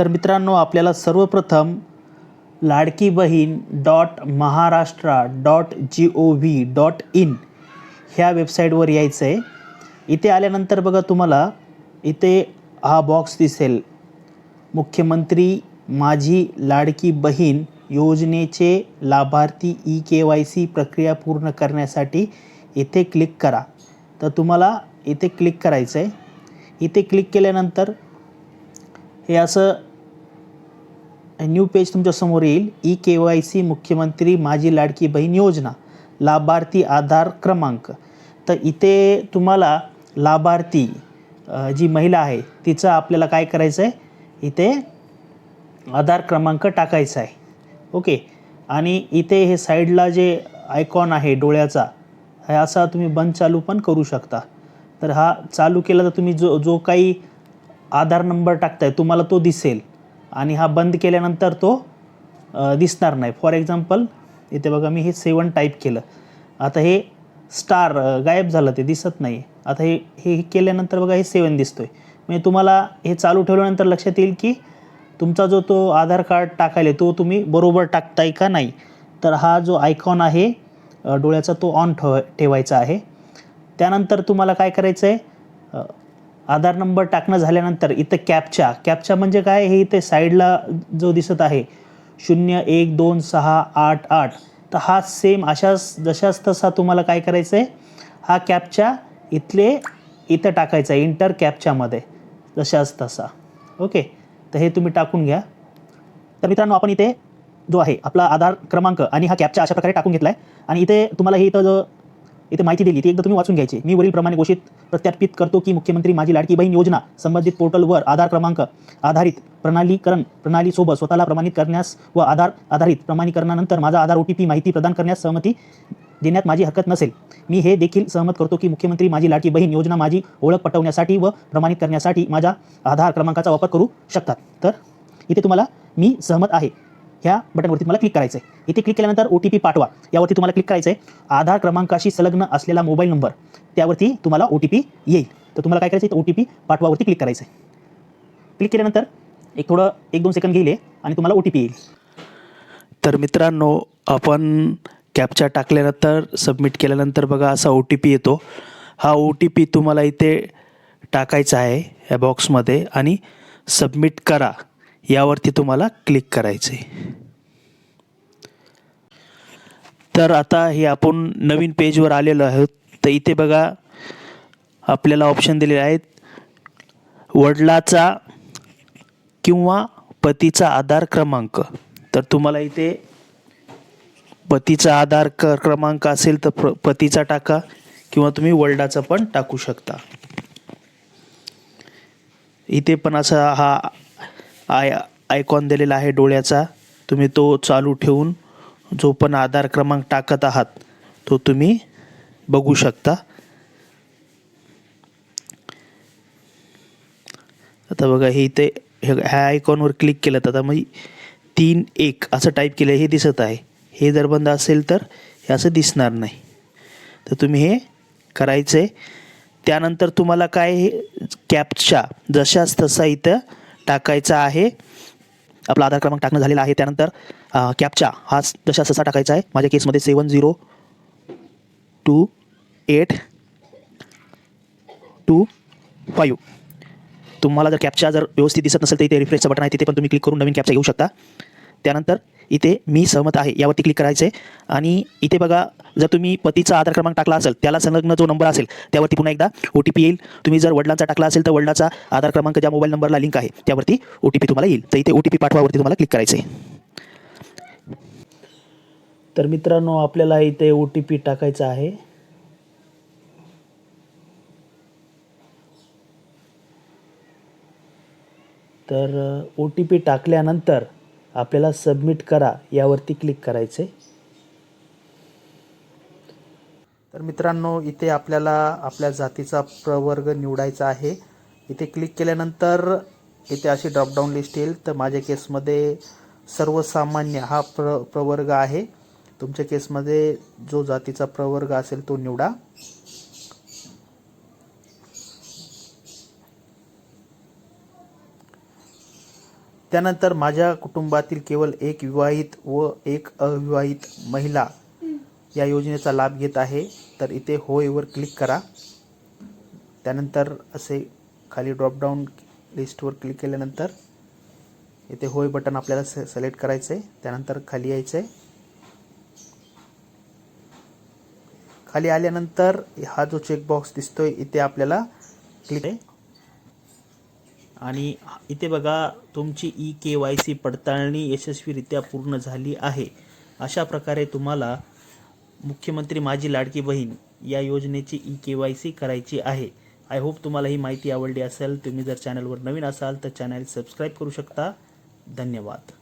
तर मित्रांनो आपल्याला सर्वप्रथम Ladki Bahin dot Maharashtra dot G O V dot in ह्या वेबसाईटवर यायचं आहे. इथे आल्यानंतर बघा तुम्हाला इथे हा बॉक्स दिसेल. मुख्यमंत्री माझी लाडकी बहीण योजनेचे लाभार्थी ई के वाय सी प्रक्रिया पूर्ण करण्यासाठी इथे क्लिक करा. तर तुम्हाला इथे क्लिक करायचं आहे इथे क्लिक केल्यानंतर हे असं न्यू पेज तुमच्यासमोर येईल. ई के वाय सी मुख्यमंत्री माझी लाडकी बहीण योजना. लाभार्थी आधार क्रमांक. तर इथे तुम्हाला लाभार्थी जी महिला आहे तिचं आपल्याला काय करायचं आहे इथे आधार क्रमांक टाकायचा आहे. ओके. आणि इथे हे साईडला जे आयकॉन आहे डोळ्याचा हे असा तुम्ही बंद चालू पण करू शकता. तर हा चालू केला तर तुम्ही जो जो काही आधार नंबर टाकताय तुम्हाला तो दिसेल. आणि हा बंद केल्यानंतर तो दिसणार नाही. फॉर एक्झाम्पल इथे बघा मी हे सेवन टाईप केलं. आता हे स्टार गायब झालं ते दिसत नाही. आता हे हे केल्यानंतर बघा हे सेवन दिसतोय. म्हणजे तुम्हाला हे चालू ठेवल्यानंतर लक्षात येईल की तुमचा जो तो आधार कार्ड टाकायला तो तुम्ही बरोबर टाकताय का नाही? तर हा जो आयकॉन आहे डोळ्याचा तो ऑन ठेव ठेवायचा आहे. त्यानंतर तुम्हाला काय करायचं आहे आधार नंबर टाकणं झाल्यानंतर इथं कॅपचा कॅपचा म्हणजे काय? हे इथे साईडला जो दिसत आहे शून्य एक दोन सहा आठ आठ. तर हा सेम अशाच जशाच तसा तुम्हाला काय करायचं आहे हा कॅपच्या इथले इथं टाकायचा आहे इंटर कॅपच्यामध्ये जशाच तसा. ओके तर हे तुम्ही टाकून घ्या. तर मित्रांनो आपण इथे जो आहे आपला आधार क्रमांक आणि हा कॅपच्या अशा प्रकारे टाकून घेतला आहे आणि इथे तुम्हाला हे इथं जो इथे माहिती दिली. ती एकदा तुम्ही वाचून घ्यायची. मी वरीलप्रमाणे घोषित प्रत्यार्पित करतो की मुख्यमंत्री माझी लाडकी बहीण योजना संबंधित पोर्टलवर आधार क्रमांक आधारित प्रणालीकरण प्रणालीसोबत स्वतःला प्रमाणित करण्यास व आधार आधारित प्रमाणीकरणानंतर माझा आधार ओ टी पी माहिती प्रदान करण्यास सहमती देण्यात माझी हरकत नसेल. मी हे देखील सहमत करतो की मुख्यमंत्री माझी लाडकी बहीण योजना माझी ओळख पटवण्यासाठी व प्रमाणित करण्यासाठी माझ्या आधार क्रमांकाचा वापर करू शकतात. तर इथे तुम्हाला मी सहमत आहे. ह्या बटनवरती तुम्हाला क्लिक करायचं आहे इथे क्लिक केल्यानंतर ओ टी पी पाठवा. यावरती तुम्हाला क्लिक करायचं आहे आधार क्रमांकाशी संलग्न असलेला मोबाईल नंबर त्यावरती तुम्हाला ओ टी पी येईल. तर तुम्हाला काय करायचं आहे ओ टी पी पाठवावरती क्लिक करायचं आहे क्लिक केल्यानंतर एक थोडं एक दोन सेकंद गेले आणि तुम्हाला ओ टी पी येईल. तर मित्रांनो आपण कॅपचा टाकल्यानंतर सबमिट केल्यानंतर बघा असा ओ टी पी येतो. हा ओ टी पी तुम्हाला इथे टाकायचा आहे या बॉक्समध्ये आणि सबमिट करा. यावरती तुम्हाला क्लिक करायचं आहे तर आता हे आपण नवीन पेजवर आलेलो आहोत. तर इथे बघा आपल्याला ऑप्शन दिलेले आहेत. वडिलाचा किंवा पतीचा आधार क्रमांक. तर तुम्हाला इथे पतीचा आधार क क्रमांक असेल तर प्र पतीचा टाका किंवा तुम्ही वडिलाचा पण टाकू शकता. इथे पण असा हा आय आयकॉन दिलेला आहे डोळ्याचा. तुम्ही तो चालू ठेवून जो पण आधार क्रमांक टाकत आहात तो तुम्ही बघू शकता. आता बघा हे इथे हे ह्या आयकॉनवर क्लिक केलं तर आता मग तीन एक असं टाईप केलं हे दिसत आहे. हे जर बंद असेल तर हे असं दिसणार नाही. तर तुम्ही हे करायचं. आहे त्यानंतर तुम्हाला काय कॅपच्या जशाच तसा इथं टाकायचा आहे. आपला आधार क्रमांक टाकणं झालेला आहे. त्यानंतर कॅपचा हा जशा तसा टाकायचा आहे. माझ्या केसमध्ये seven zero two eight two five तुम्हाला जर कॅपचा जर व्यवस्थित दिसत नसेल तर इथे रिफ्रेशचं बटन आहे. तिथे पण तुम्ही क्लिक करून नवीन कॅपचा घेऊ शकता. त्यानंतर इथे मी सहमत आहे. यावरती क्लिक करायचं आहे आणि इथे बघा जर तुम्ही पतीचा आधार क्रमांक टाकला असेल त्याला संलग्न जो नंबर असेल त्यावरती पुन्हा एकदा ओ टी पी येईल. तुम्ही जर वडिलांचा टाकला असेल तर वडिलाचा आधार क्रमांक ज्या मोबाईल नंबरला लिंक आहे त्यावरती ओ टी पी तुम्हाला येईल. तर इथे ओ टी पी पाठवावरती तुम्हाला क्लिक करायचं आहे तर मित्रांनो आपल्याला इथे ओ टी पी टाकायचा आहे. तर ओ टी पी टाकल्यानंतर आपल्याला सबमिट करा यावरती क्लिक करायचे तर मित्रांनो इथे आपल्याला आपल्या जातीचा प्रवर्ग निवडायचा आहे. इथे क्लिक केल्यानंतर इथे अशी ड्रॉपडाऊन लिस्ट येईल. तर माझ्या केसमध्ये सर्वसामान्य हा प्र प्रवर्ग आहे. तुमच्या केसमध्ये जो जातीचा प्रवर्ग असेल तो निवडा. त्यानंतर माझ्या कुटुंबातील केवळ एक विवाहित व एक अविवाहित महिला या योजनेचा लाभ घेत आहे. तर इथे होयवर क्लिक करा. त्यानंतर असे खाली ड्रॉपडाऊन लिस्टवर क्लिक केल्यानंतर इथे होय बटन आपल्याला स सिलेक्ट करायचं आहे त्यानंतर खाली यायचं आहे खाली आल्यानंतर हा जो चेकबॉक्स दिसतोय इथे आपल्याला क्लिक आहे आणि इथे बघा तुमची ई के वाय सी पडताळणी यशस्वीरित्या पूर्ण झाली आहे. अशा प्रकारे तुम्हाला मुख्यमंत्री माझी लाडकी बहीण या योजनेची ई के वाय सी करायची आहे. आय होप तुम्हाला ही माहिती आवडली असेल. तुम्ही जर चॅनलवर नवीन असाल तर चॅनल सबस्क्राईब करू शकता. धन्यवाद.